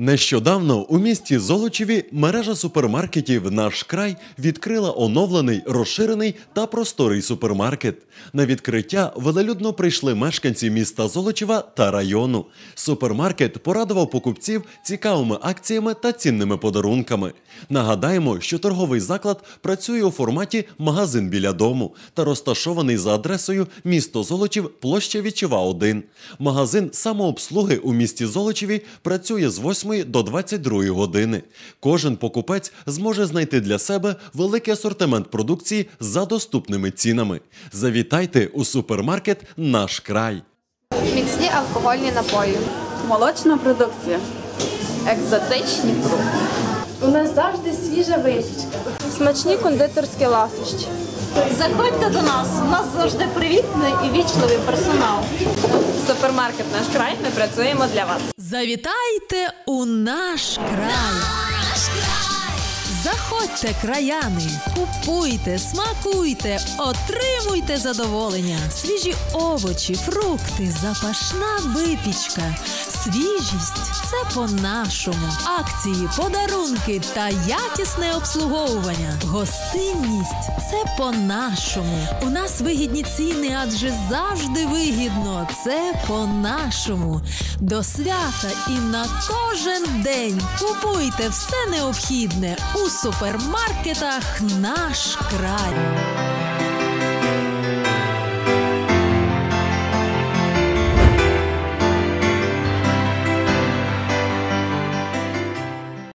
Нещодавно у місті Золочеві мережа супермаркетів Наш край відкрила оновлений, розширений та просторий супермаркет. На відкриття велелюдно прийшли мешканці міста Золочева та району. Супермаркет порадував покупців цікавими акціями та цінними подарунками. Нагадаємо, що торговий заклад працює у форматі магазин біля дому та розташований за адресою місто Золочів, площа Вічева 1. Магазин самообслуги у місті Золочеві працює з 8 до 22 години. Кожен покупець зможе знайти для себе великий асортимент продукції за доступними цінами. Завітайте у супермаркет Наш край. Міцні алкогольні напої. Молочна продукція. Екзотичні фрукти. У нас завжди свіжа випічка. Смачні кондитерські ласощі. Заходьте до нас. У нас завжди привітний і вічливий персонал. Супермаркет наш край. Ми працюємо для вас. Завітайте у наш край. Заходьте, краяни, купуйте, смакуйте, отримуйте задоволення, свіжі овочі, фрукти, запашна випічка. Свіжість це по-нашому. Акції, подарунки та якісне обслуговування. Гостинність це по-нашому. У нас вигідні ціни, адже завжди вигідно. Це по-нашому. До свята і на кожен день купуйте все необхідне супермаркетах наш край.